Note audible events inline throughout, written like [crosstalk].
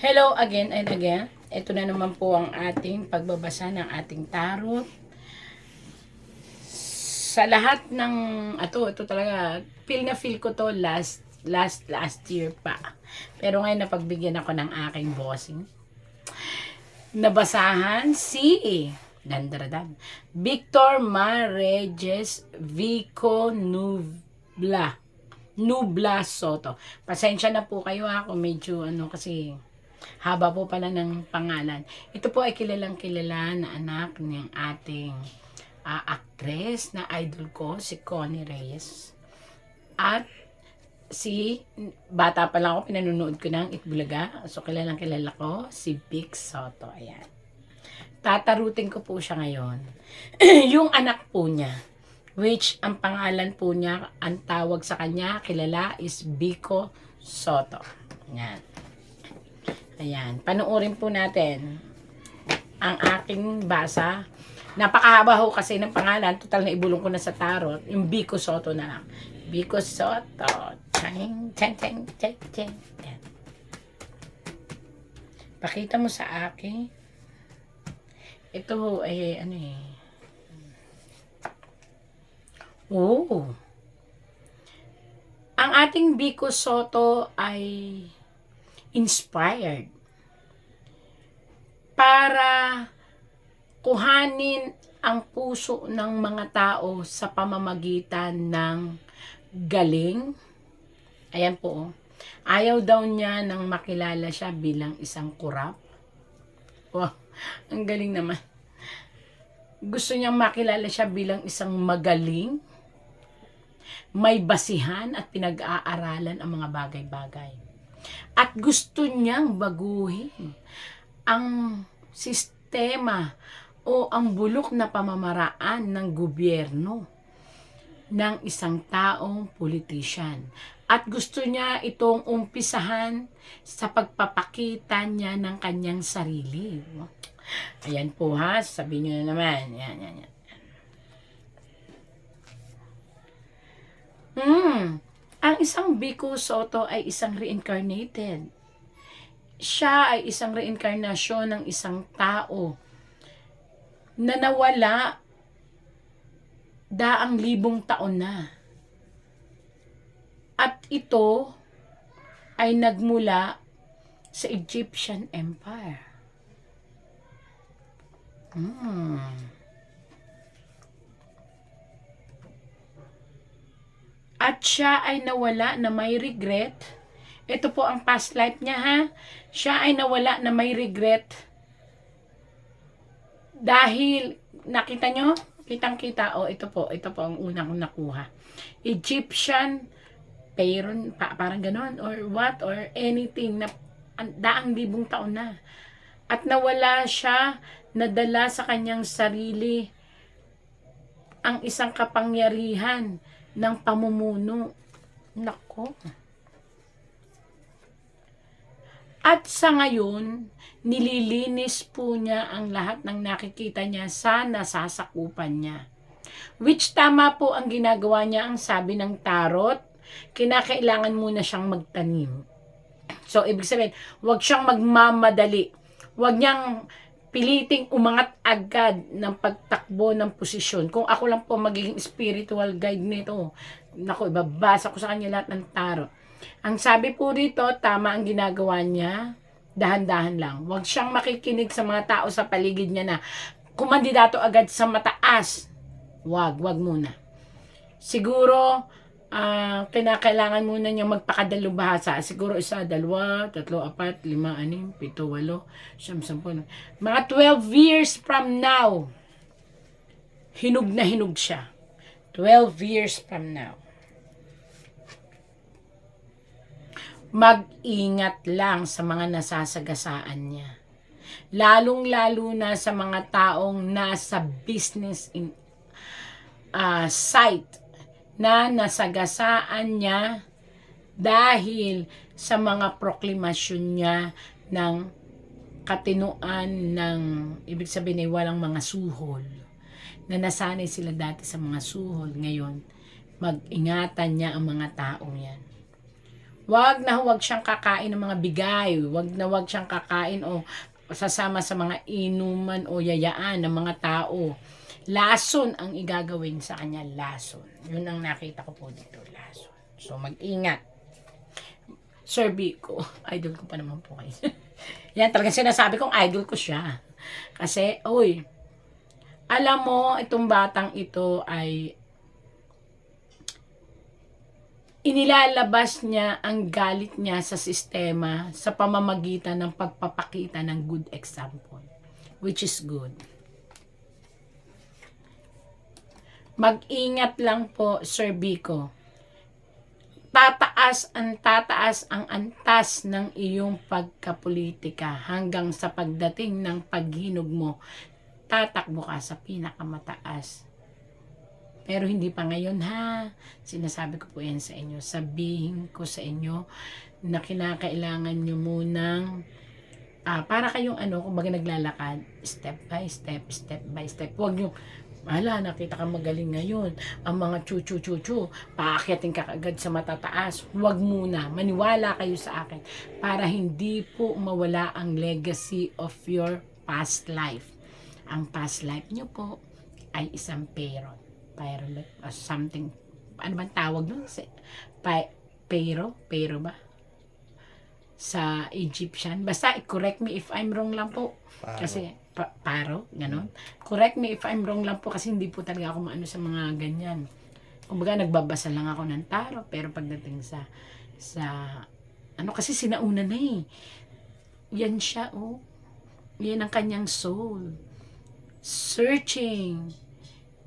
Hello again and again. Ito na naman po ang ating pagbabasa ng ating tarot. Sa lahat ng ato, ito talaga feel na feel ko to last last last year pa. Pero ngayon napagbigyan ako ng aking bossing. Nabasahan si Dandaradan. Victor Mareges Vico Nubla. Nubla Soto. Pasensya na po kayo ha kung medyo ano kasi haba po pala ng pangalan. Ito po ay kilalang kilala na anak ng ating ah, actress na idol ko, si Connie Reyes. At si, bata pa lang ako, pinanunood ko ng Itbulaga. So, kilalang kilala ko, si Vic Soto. Ayan. Tatarutin ko po siya ngayon. [clears throat] yung anak po niya, which ang pangalan po niya, ang tawag sa kanya, kilala, is Vico Soto. Ayan. Ayan. Panuorin po natin ang aking basa. Napakahaba ho kasi ng pangalan. Total na ibulong ko na sa tarot. Yung Vico Soto na lang. Vico Soto. Chang, chang, chang, chang, chang. Pakita mo sa akin. Ito ho ay ano eh. Oh. Ang ating Vico Soto ay inspired para kuhanin ang puso ng mga tao sa pamamagitan ng galing. Ayan po. oh. Ayaw daw niya nang makilala siya bilang isang kurap. Wow, ang galing naman. Gusto niyang makilala siya bilang isang magaling, may basihan at pinag-aaralan ang mga bagay-bagay. At gusto niyang baguhin ang sistema o ang bulok na pamamaraan ng gobyerno ng isang taong politician. At gusto niya itong umpisahan sa pagpapakita niya ng kanyang sarili. Ayan po ha, sabihin niyo na naman. Yan, yan, yan. Hmm. Ang isang Biko Soto ay isang reincarnated. Siya ay isang reincarnasyon ng isang tao na nawala daang libong taon na. At ito ay nagmula sa Egyptian Empire. Hmm. At siya ay nawala na may regret. Ito po ang past life niya ha. Siya ay nawala na may regret. Dahil, nakita nyo? Kitang-kita. O, ito po. Ito po ang unang nakuha. Egyptian Peyron, pa, parang ganon. Or what? Or anything na ang- daang libong taon na. At nawala siya, nadala sa kanyang sarili ang isang kapangyarihan ng pamumuno. Nako. At sa ngayon, nililinis po niya ang lahat ng nakikita niya sa nasasakupan niya. Which tama po ang ginagawa niya ang sabi ng tarot, kinakailangan muna siyang magtanim. So, ibig sabihin, huwag siyang magmamadali. Huwag niyang piliting umangat agad ng pagtakbo ng posisyon. Kung ako lang po magiging spiritual guide nito, naku, ibabasa ko sa kanya lahat ng tarot. Ang sabi po dito, tama ang ginagawa niya, dahan-dahan lang. Huwag siyang makikinig sa mga tao sa paligid niya na kumandidato agad sa mataas. Wag, wag muna. Siguro, ah kinakailangan muna niya magpakadalo bahasa. Siguro isa, dalawa, tatlo, apat, lima, anim, pito, walo, siyam, sampu. no. Mga 12 years from now, hinog na hinog siya. 12 years from now. Mag-ingat lang sa mga nasasagasaan niya. Lalong-lalo na sa mga taong nasa business in ah, site na nasagasaan niya dahil sa mga proklamasyon niya ng katinuan ng ibig sabihin ay walang mga suhol na nasanay sila dati sa mga suhol ngayon mag-ingatan niya ang mga taong yan Wag na wag siyang kakain ng mga bigay. Wag na wag siyang kakain o sasama sa mga inuman o yayaan ng mga tao. Lason ang igagawin sa kanya, lason. Yun ang nakita ko po dito, lason. So, mag-ingat. Sir Biko, [laughs] idol ko pa naman po kayo. [laughs] Yan, talagang sinasabi kong idol ko siya. Kasi, uy, alam mo, itong batang ito ay inilalabas niya ang galit niya sa sistema sa pamamagitan ng pagpapakita ng good example, which is good. Mag-ingat lang po, Sir Biko. Tataas ang tataas ang antas ng iyong pagkapolitika hanggang sa pagdating ng paghinog mo, tatakbo ka sa pinakamataas pero hindi pa ngayon ha. Sinasabi ko po yan sa inyo. Sabihin ko sa inyo na kinakailangan nyo munang ah, para kayong ano, kung baga naglalakad, step by step, step by step. Huwag nyo, Hala, nakita ka magaling ngayon. Ang mga chu-chu-chu-chu, paakyatin ka agad sa matataas. Huwag muna. Maniwala kayo sa akin para hindi po mawala ang legacy of your past life. Ang past life nyo po ay isang peron pyrolite or something ano bang tawag nun? Pa, pero? Pero ba? Sa Egyptian. Basta, correct me if I'm wrong lang po. Paro. Kasi, pa, paro, ganon. Correct me if I'm wrong lang po kasi hindi po talaga ako maano sa mga ganyan. Kumbaga, nagbabasa lang ako ng taro. Pero pagdating sa, sa, ano kasi sinauna na eh. Yan siya, oh. Yan ang kanyang soul. Searching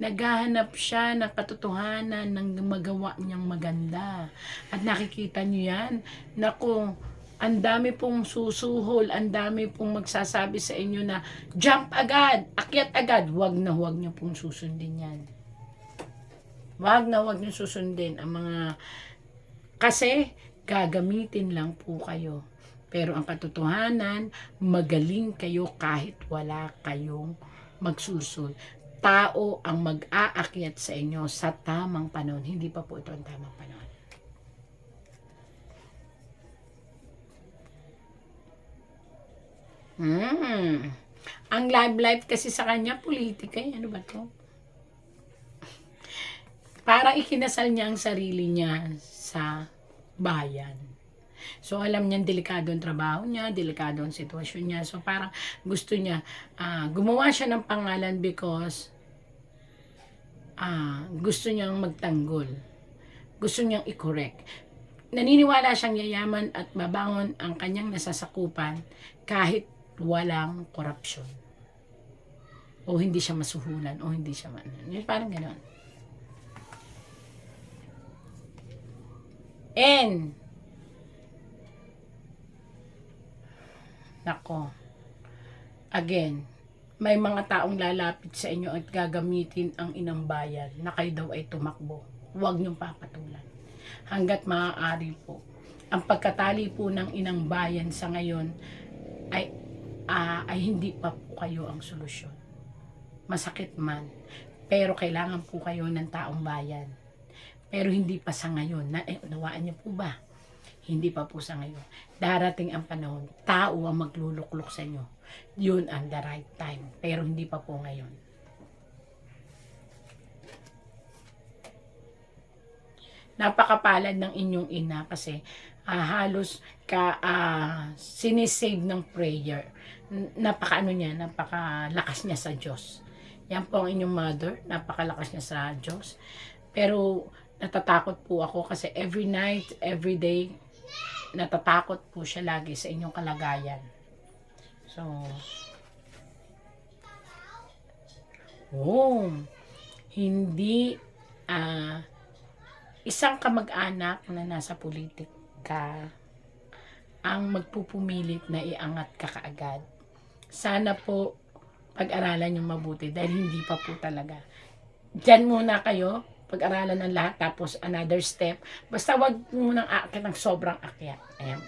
naghahanap siya ng katotohanan ng magawa niyang maganda. At nakikita niyo yan, naku, ang dami pong susuhol, ang dami pong magsasabi sa inyo na jump agad, akyat agad, wag na wag niyo pong susundin yan. Wag na wag niyo susundin ang mga kasi gagamitin lang po kayo. Pero ang katotohanan, magaling kayo kahit wala kayong magsusul tao ang mag-aakyat sa inyo sa tamang panahon. Hindi pa po ito ang tamang panahon. Hmm. Ang live life kasi sa kanya, politika. eh. Ano ba to? Para ikinasal niya ang sarili niya sa bayan. So, alam niya, delikado ang trabaho niya, delikado ang sitwasyon niya. So, parang gusto niya, ah, gumawa siya ng pangalan because ah, gusto niyang magtanggol. Gusto niyang i-correct. Naniniwala siyang yayaman at mabangon ang kanyang nasasakupan kahit walang korupsyon. O hindi siya masuhulan, o hindi siya man. Parang gano'n. And, Nako. Again, may mga taong lalapit sa inyo at gagamitin ang inang bayan na kayo daw ay tumakbo. Huwag niyong papatulan. Hanggat maaari po. Ang pagkatali po ng inang bayan sa ngayon ay, ah, ay hindi pa po kayo ang solusyon. Masakit man. Pero kailangan po kayo ng taong bayan. Pero hindi pa sa ngayon. Na, eh, nawaan niyo po ba? Hindi pa po sa ngayon. Darating ang panahon, tao ang magluluklok sa inyo. Yun ang the right time. Pero hindi pa po ngayon. Napakapalad ng inyong ina kasi ah, halos ka ah, sinisave ng prayer. N- Napaka ano niya, napakalakas niya sa Diyos. Yan po ang inyong mother, napakalakas niya sa Diyos. Pero natatakot po ako kasi every night, every day, natatakot po siya lagi sa inyong kalagayan. So, oh, hindi ah isang kamag-anak na nasa politika ang magpupumilit na iangat ka kaagad. Sana po pag-aralan yung mabuti dahil hindi pa po talaga. Diyan muna kayo, pag-aralan ng lahat, tapos another step. Basta wag munang aakyat ng sobrang akyat. Ayan.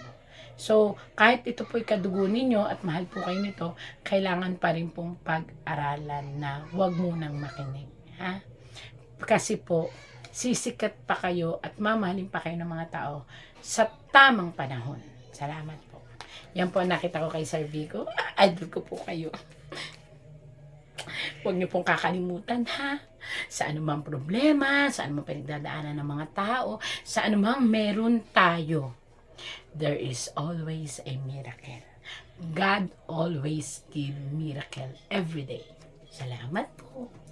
So, kahit ito po'y kadugo ninyo at mahal po kayo nito, kailangan pa rin pong pag-aralan na wag munang makinig. Ha? Kasi po, sisikat pa kayo at mamahalin pa kayo ng mga tao sa tamang panahon. Salamat po. Yan po nakita ko kay Sir Vico. Idol ko po kayo. Huwag niyo pong kakalimutan ha. Sa anumang problema, sa anumang pinagdadaanan ng mga tao, sa anumang meron tayo, there is always a miracle. God always give miracle every day. Salamat po.